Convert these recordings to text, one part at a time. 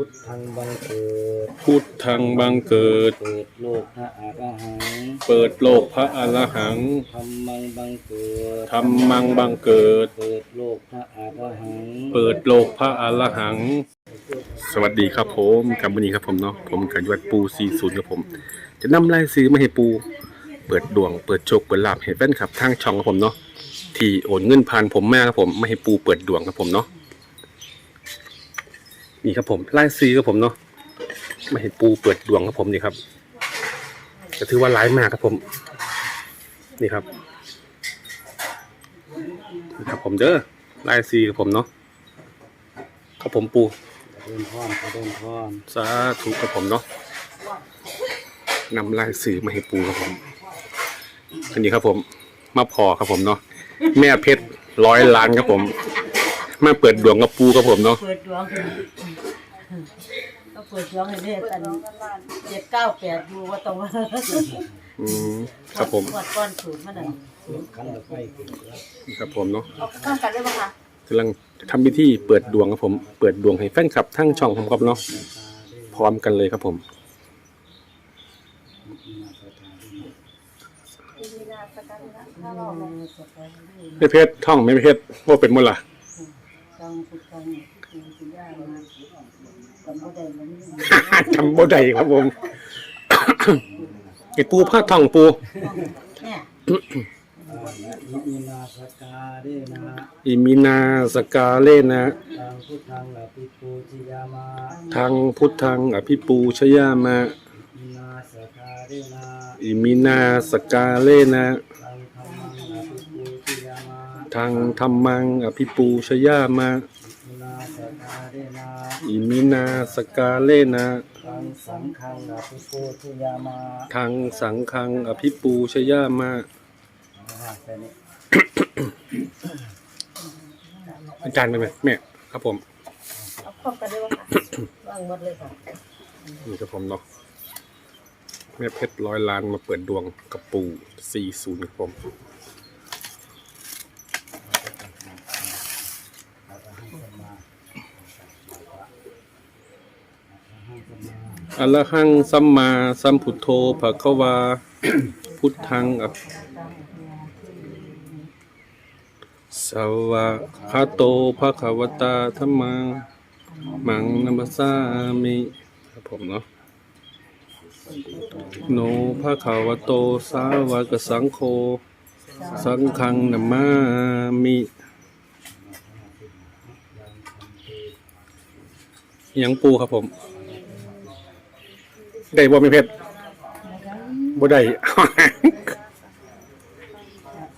พุทธังบังเกิดพุทธังบังเกิด เปิดโลกพระอรหังเปิดโลกพระอรหังธรรมังบังเกิดธรรมังบังเกิด เปิดโลกพระอรหังเปิดโลกพระอรหัง สวัสดีครับผมกับวันนี้ครับผมเนาะผมกับยวัดปู40ครับผม จะนำรายซื้อมาให้ปู เปิดดวงเปิดโชคเปิดลาภให้แฟนคลับทางช่องครับผมเนาะที่โอนเงินผ่านผมมาครับผมไม่ให้ปูเปิดดวงครับผมเนาะ นี่ครับผมรายซื้อครับผมเนาะไม่ให้ปูเปิดดวงครับผมนี่ครับก็ถือว่าร้ายมากครับผม นี่ครับนี่ครับผมเด้อรายซื้อครับผมเนาะครับผมปูเดินพรเดินพรสาธุครับผมเนาะนำลายสื่อมาให้ปูครับผมอันนี้ครับผม มาพอครับผมเนาะแม่เพชรร้อยล้านครับผม มาเปิดดวงกับปูครับผมเนาะเปิดดวงก็เปิดดวงให้เลขอันเจ็ดเก้าแปดดูว่าตรงว่าอืมครับผมวัดก้อนสูตรมันนั่นขันตะไคร้เกิดแล้วครับผมเนาะเอาข้างกันได้ปะคะกำลังทำพิธีเปิดดวงครับผม เปิดดวงให้แฟนคลับทั้งช่องผมครับเนาะพร้อมกันเลยครับผมไม่เพชรท่องไม่เพชรว่าเป็นมุลล่ะ จังพุทธังคือสิยามาจำบ่ได้แล้วนี่จำบ่ได้ครับผมไอปูผ้าทองปูเนี่ยอิมินาสกาเดนะอิมินาสกาเลนะทางพุทธังลาปิปูจิยามาทางพุทธังอภิปูชยามาอิมินาสกาเดนะอิมินาสกาเลนะ ทางธรรมังลาปิปูจิยามาทางธรรมังอภิปูชยามา อิมินาสกาเดนะอิมินาสกาเลนะทางสังฆังลาปิปูจิยามาทางสังฆังอภิปูชยามานะฮะแค่นี้อาจารย์เป็นไหมแม่ครับผมเอาข้างกันได้ปะคะวางหมดเลยค่ะนี่ครับผมเนาะแม่เพชรร้อยล้านมาเปิดดวงกับปู40ครับผม อรหังสัมมาสัมพุทโธภะคะวา พุทธังอภสวะคาโตภะคะวตาธัมมัง มังนัมสามิครับผมเนาะโนภะคะวโตสาวกสังโฆสังฆังนามามิยังปูครับผม ได้บ่มีเพชรบ่ได้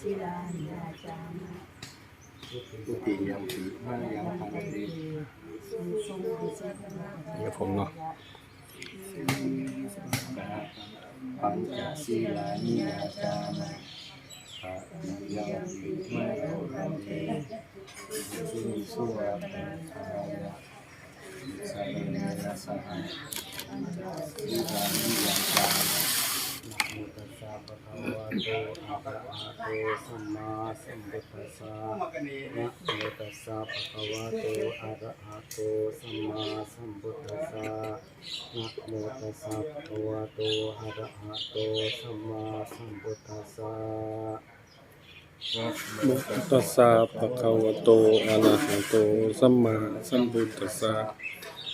ศิลานิยาจามาตุติยมปิมายังภารติสุสุวิเศษนาครับผมเนาะปัญจศีลานิยาจามาภะยังปิมายังภารติสิสุวัตถายะสารเนนะสหะศีลานิยาจามานะโมตั สสะภะคะวะโตอะระหะโตสัมมาสัมพุทธัสสะนะโมตัสสะภะคะวะโตอะระหะโตสัมมาสัมพุทธัสสะนะโมตัสสะภะคะวะโตอะระหะโตสัมมาสัมพุทธัสสะมุตัสสะภะคะวะโตอะระหะโตสัมมาสัมพุทธัสสะ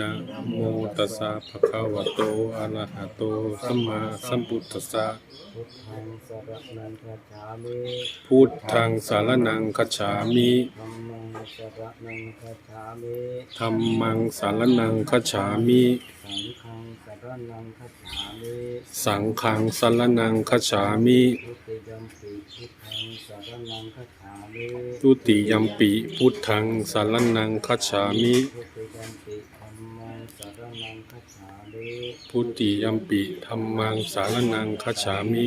นะโมตัสสะภะคะวะโตอะระหะโตสัมมาสัมพุทธัสสะพุทธังสรณังคัจฉามิพุทธังสารนังคัจฉามิธัมมังสรณังคัจฉามิธัมมังสารนังคัจฉามิสังฆังสรณังคัจฉามิทุติยมปิพุทธังสารนังคัจฉามิ ทุติยมปิธัมมังสรณังคัจฉามิ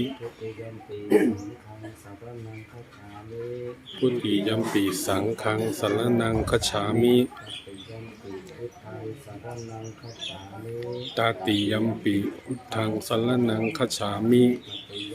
ทุติยมปิสังฆังสารนังคัจฉามิตติยมปิพุทธังสรณังคัจฉามิตติยมปิพุทธัง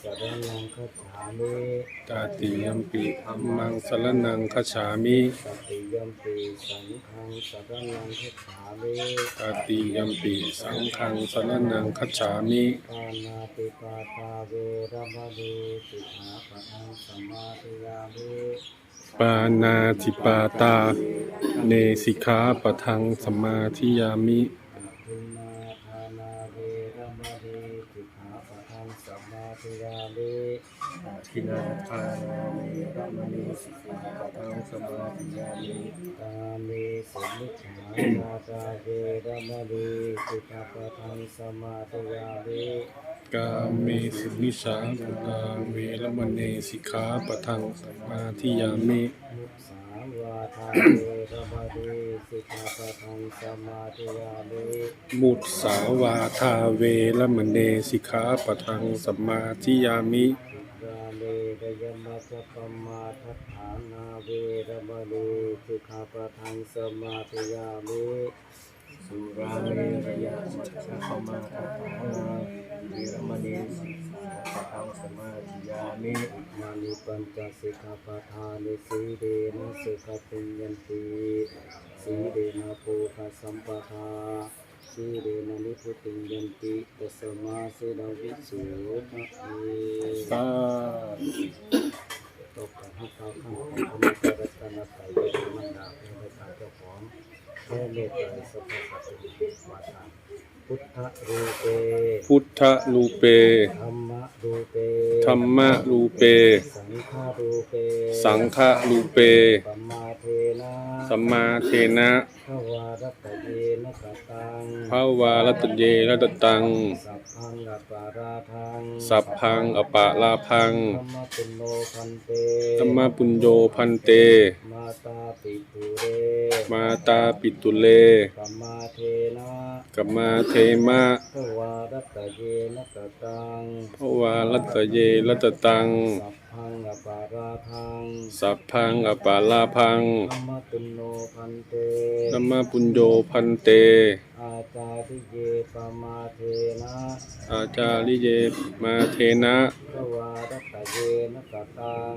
สารนังคัจฉามิตมิตาติยัมปิธัมมังสรนังคัจฉามิตติยัมปีสังฆังสรนังคัจฉามิตาติยัมปิสังฆังสรนังคัจฉามิปานาติปาตาเวรมณีสิกขาปะทังสมาธิยามิปานาติปาตา เนสิกขาปะทังสมาธิยามิ ปะทังสมาธิยามิทินาทานาเวรมณีสิกขาปะทังสมาธิยามิตามิสุมิจฉาวาจาเวรมณีสิกขาปะทังสมาธิยามิกาเมสุมิชาปุราเวรมณีสิกขาปะทังสมาธิยามิมุสา วาทาเวรมณีสิกขาปะทังสมาธิยามิมุตสาวาทาเวรมณีสิกขาปะทังสมาธิยามิ กาเมรยมัจจปมาทัฏฐานาเวรมณีสิกขาปะทังสมาธิยามิ สุราเมรยมัจจปมาทัฏฐานาเวรมณีสิกขาปะทังสมาธิยามิมานิปัญจสิกขาปะทานิสีเดนะสุขติยันติสีเดนะโภคสัมปทาสีเรนะนิพุติยันติตสมาสีดาวิสุทะเอสาตกห้เขาข้างของพระ ตรรัตนตรัยเป็นมันดาเป็นไปตามเจ้าของแค่เมตตาสัพพะสัพพิวาทาพุทธรูเปพุทธลูเป ธรรมรูเปธรรมลูเป สังฆรูเปสังฆลูเปปัมมาเทนะสัมมาเทนะ ขวารัตเยนะกตังภาวารัตเยรัตตัง สัพพังอปาราทังสัพพังอปะลาพังธรรมปุณโนพันเตธรรมปุญโยพันเต มาตาปิตุเร มาตาปิตุเลกัมมาเทนะกัมมาเทมะทวารัตเยนะกตังภาวารัตเยรัตตัง สัพพังอปาราทังสัพพังอปะลาพังธรรมปุณโนพันเตธรรมปุญโยพันเต อาจาริเยปมาเทนะอาจาริเยมาเทนะทวารัตเยนะกตัง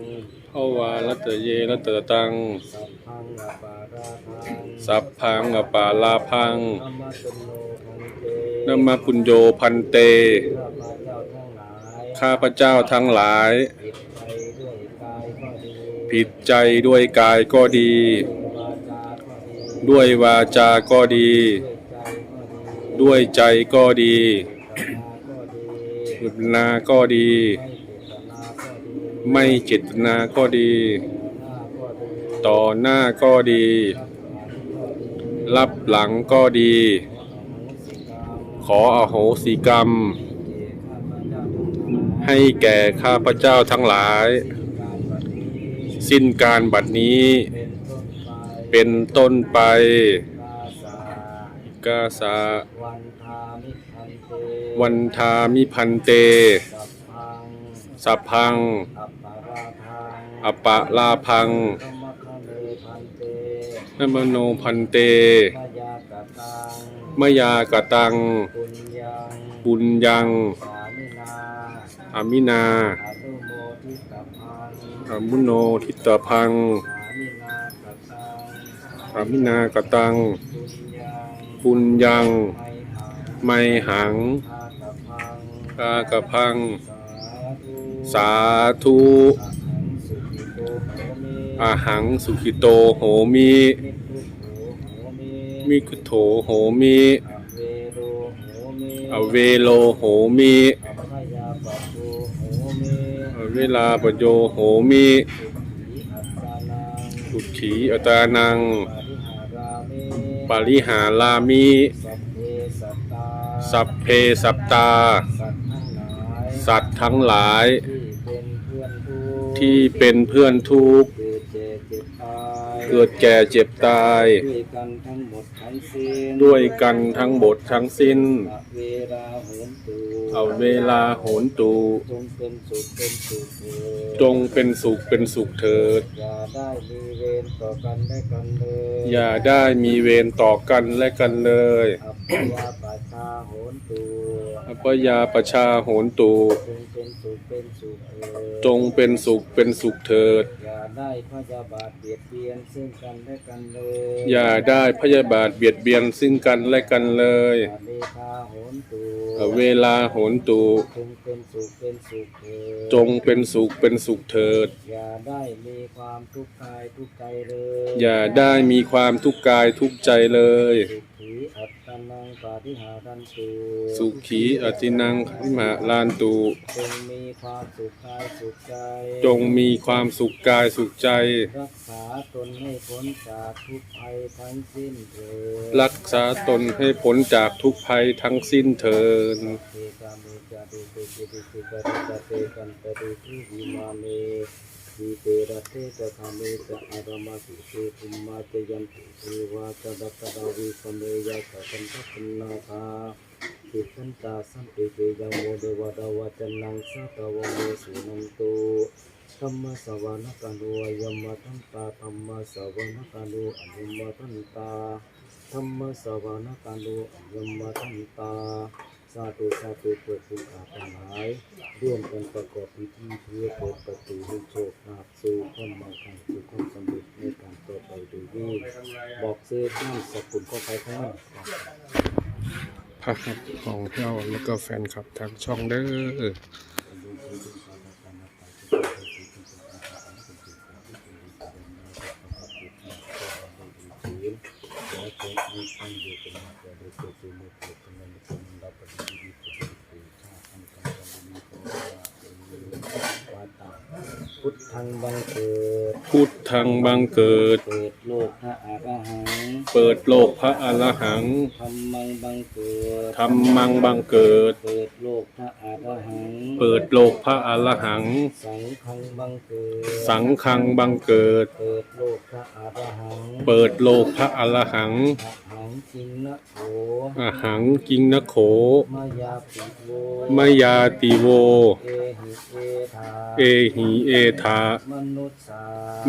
ภาวารัตเยรัตตัง สัพพังอปาราทังสัพพังอปะลาพังธรรมปุณโนพันเตธรรมปุญโยพันเต ข้าพเจ้าทั้งหลายข้าพเจ้าทั้งหลาย ผิดไปด้วยกายก็ดีผิดใจด้วยกายก็ดีวาจาก็ ด้วยวาจาก็ดี ด้วยใจก็ดีด้วยใจก็ดีตนาก็ดีอุปนาก็ดีไม่เจตนาก็ดี ไม่เจตนาก็ดีหน้าก็ดี ต่อหน้าก็ดี รับหลังก็ดี ขออโหสิกรรม ให้แก่ข้าพเจ้าทั้งหลาย สิ้นการบัดนี้ เป็นต้นไป กาสาวันทามิพันเต สัพพัง อปะลาพังนมโนพันเต มยากตัง บุญยังอามินาอมุโนทิตพัง ธรรมินากตัง ปุญญัง ไมหัง กากพัง สาธุอาหังสุขิโตโหมิ มิคุโถโหมิ อเวโลโหมิเวลาปโยโหมิ สุขีอตานัง ปาริหารามิปาริหาลามิ สัพเพสัตตาสัพเพสัตตา สัตว์ทั้งหลายสัตว์ทั้งหลายที่เป็นเพื่อนทุกข์ที่เป็นเพื่อนทุกข์ เกิดเจ็บเจ็บตายเกิดแก่เจ็บตาย ด้วยกันทั้งหมดทั้งสิ้นด้วยกันทั้งหมดทั้งสิ้น อเวลาโหนตูเอาเวลาโหนตู จงเป็นสุขเป็นสุขเถิดจงเป็นสุขเป็นสุขเถิด อย่าได้มีเวรต่อกันและกันเลยอย่าได้มีเวรต่อกันและกันเลย อัปปยาปัชชาโหนตูอัปปยาประชาโหนตู จงเป็นสุขเป็นสุขเถิด จงเป็นสุขเป็นสุขเถิดอย่า ได้พยาบาทเบียดเบียนซึ่งกันและกันเลยอย่าได้พยาบาทเบียดเบียนซึ่งกันและกันเลย อเดคาโหนตูเวลาโหนตูจงเป็นสุขเป็นสุขเถิดจงเป็นสุขเป็นสุขเถิด อย่าได้มีความทุกข์กายทุกข์ใจเลยอย่าได้มีความทุกข์กายทุกข์ใจเลย สุขีอัตต นังปาฏิหารันตุสุขีอตินังขิมาลานตูจงมีความสุขกายสุขใจจงมีความสุขกายสุขใจ รักษาตนให้พ้นจากทุกภัยทั้งสิ้นเถิดรักษาตนให้พ้นจากทุกภัยทั้งสิ้นเถิดเทกามุจาตุเตจิติสิกาตเตกันตติทุวิมาเม ทีเตระเตตะคาเมตะอารมาสุเตภุมาเตยันติเทวาตดัตตาวิสเมยะสัพพันทัพพนาคาติสันตาสัมปิเกยังโมเดวะดาวะจันนังสัตวะเมสุนันโตธรรมสวานกานุยมมาทันตาธรรมสวานกานุอนุมาทันตาธรรมสวานกาลุยมมาทันตา สาธุสาธุเปิดคุณอาทั้งหลายร่วมกันประกอบพิธีเพื่อเปิดประตูให้โชคลาภสู่ความมั่งคั่งสู่ความสำเร็จในการต่อไปโดยดีบอกซื้อน้ำสกุลข้อใครข้างมันพระครับของเจ้าแล้วก็แฟนคลับทางช่องเด้อพุทธัง บังเกิดพุทธังบังเกิด เปิดโลกพระอรหังเปิดโลกพระอรหังธรรมังบังเกิดธรรมังบังเกิด เปิดโลกพระอรหังเปิดโลกพระอรหัง สังฆังบังเกิดสังฆังบังเกิด เปิดโลกพระอรหังเปิดโลกพระอรหังอหัง จริงนะโขอาหังกิงนะโข มายาปิโวมายาติโว เอหิเอธาเอหิเอธามนุษสา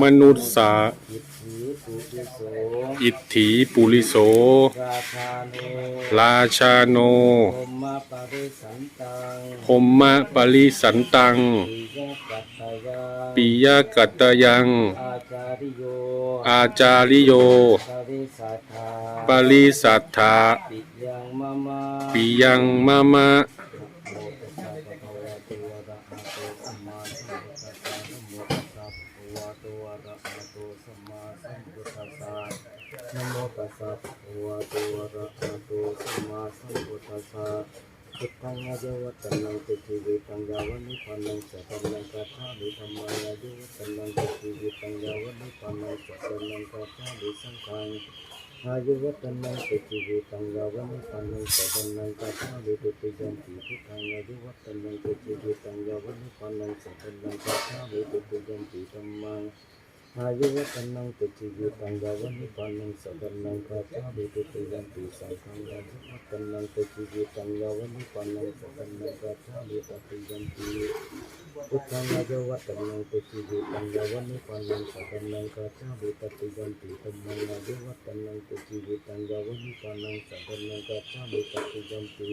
มนุษสาอิท ธิปุริโสอิทธิปุริโส ราชาโนราชาโนโอมมปาริสันตังพมมะปริสันตัง ปิยกัตตายาปิยกัตตยัง อาจาริโยอาจาริโยปาริสัทธาปริสัทธาปิยังมะมาปิยังมะมะ โมตัสสะภะคะวะโตอะระหะโตสัมมาสัมพุทธัสสะนะโมตัสสะภะคะวะโตอะระหะโตสัมมาสัมพุทธัสสะนะโมตัสสะภะคะวะโตอะระหะโตสัมมาสัม พุทธัสสะพุทธังอะเจวัตนังติจิวิตังยาวนิพพานังสัพพันนังกัจฉามิธัมมังอะเจวัตนังติจิวิตังยาวนิพพานังสัพพันนังกัจฉามิสังฆังอายุวัฒนังเตจิวิตังยาวันปันนังสัพนังกัจฉามิตุติยันติพุทธังอายุวัฒนังเตจิวิตังยาวันปันนังสัพนังกัจฉามิตุติยันติธัมมัง อายุวัฒนังเตจิวิตังยาวันิปันนังสัพนังกัจฉามิตุติยันติสังฆังอายุวัฒนังเตจิวิตังยาวันิปันนังสัพนังกัจฉามิตุติยันติพุทธังอายุวัฒนังเตจิวิตังยาวันนิพพานังสัพพนังกัจฉามิตุติยันติธัมมังอายุวัฒนังเตจิวิตังยาวันนิพพานังสัพพนังกัจฉามิตุติยันติ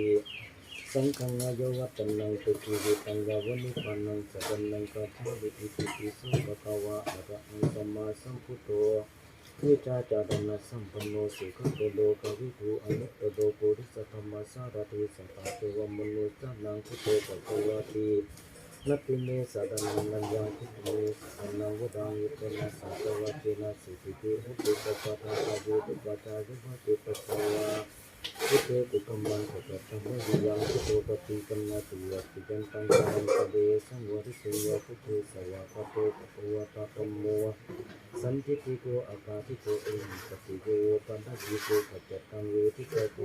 สังฆังอายุวัฒนังเตจิวิตังยาวนิพพานังสัพพนังกัจฉามิติติติสุภะคะวะอะระหังสัมมาสัมพุทโธนิจาจารณะสัมปันโนสุขโตโลกวิทูอนุตตโลปุริสธรรมสารติสัตตะเทวมนุสสานังพุทโธภะคะวะตินัตติเมสัตนังนันยังพุทโธสันนังวดังยุตนะสัตวะเจนะสิทธิเตอุปปปะทาตาเวตุปะทายุภติปัสสาวะ พุทเทกุกัมมังขจัตตังวิยังพุทโธปฏิกัมนาติยะติจันตังสังกเดสังวริสุยะพุทโธสวะปะโตปะวะตะธัมโมสันทิติโกอากาติโกเอหิปติโกปันทิโกขจัตตังเวทิโกโก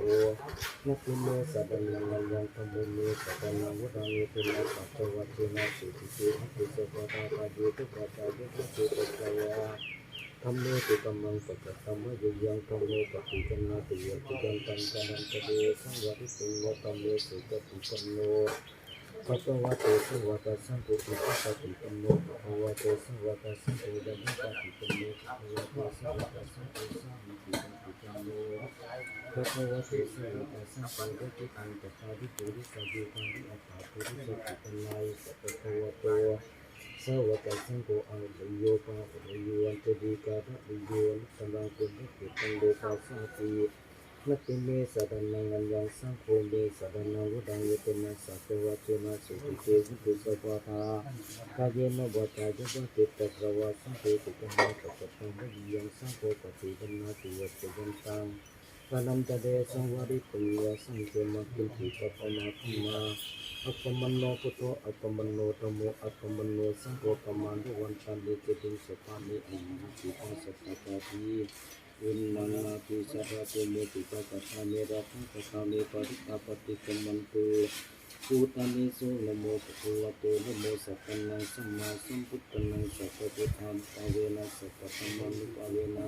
นัตติเมสัตนังนันยังธัมโมเมสัตนังวุดังยุตนะสัตวะเจนะสิทธิเตอุปปปะทาตาเวตุปะทายุภติปัสสาวะ ธรรมโมติกัมมังปัจจตัมมะยุยังธรรมโมปฏิกัมนาติยติกันตังกันันตเดสังวริสุงวตัมโมสุจติปันโนภะคะวะโตสวากาสังโฆอุปปติปันโนภะคะวะโตสวากาสังโฆดัมมะปฏิปันโนภะคะวะโตสวากาสังโฆสามิติปันติปันโนภะคะวะโตสวากาสังโฆดัจิตังตถาวิปุริสัพพิปันติอัตถาปุริสติปันนายสัพพะวะโต สาวกสังโฆอังสุโยปาปุโยอันตดีกาตะปุโยนิตังกุณฑิตังโลกาสาตินัตติเมสะดันนังอัญญังสังโฆเมสะดันนังวุดังเยตนสัพวะเจนะสุติเตวิตุสัพพะทากายเยนะวัจจะจะติตะสวะสังโฆติกะหะตะปะตังวิยังสังโฆปฏิบันนาติวัตยันตัง พระนามจะเดสังวริปุยสังเกตมางกินติปปนาคมาอัปมันโนปุทโธอัปมันโนธโมอัปมันโนสังโฆกมันวันชันเดเกติสุภามิอันติปังสัพพะทีอินนาปิสัพพะเมติปะกัสามิรักขัสามิปริตาปฏิกมันตุภูตานิสุลโมปะวะโตลโมสัพพนังสัมมาสัมพุทธังสัพพะพุทามตาเวนะสัพพะธรรมังาเวนะ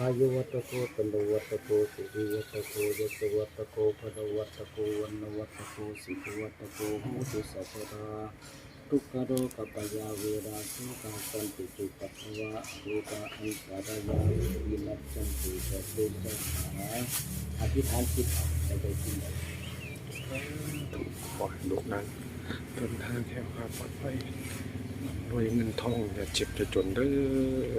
อายุวัตโกตโลวัตโกสุริวัตโกยศวัตโกพลวัตโกวันวัตโกสิทวัตโกมุตุสัพพาทุกขโรกปยาเวราสุขาสันติจุปัสวะรูปะอันสารยาวินัจันติเสตุสัหาอธิษฐานจิตไปใจที่ไหนถูกปล่อยลูกนั้นเดินทางแค่ความปลอดภัยรวยเงินทองอย่าเจ็บจะจนเด้อ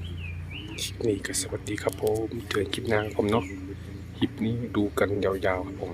คลิปนี้ก็สวัสดีครับผมเจอคลิปหน้าครับผมเนาะคลิปนี้ดูกันยาวๆครับผม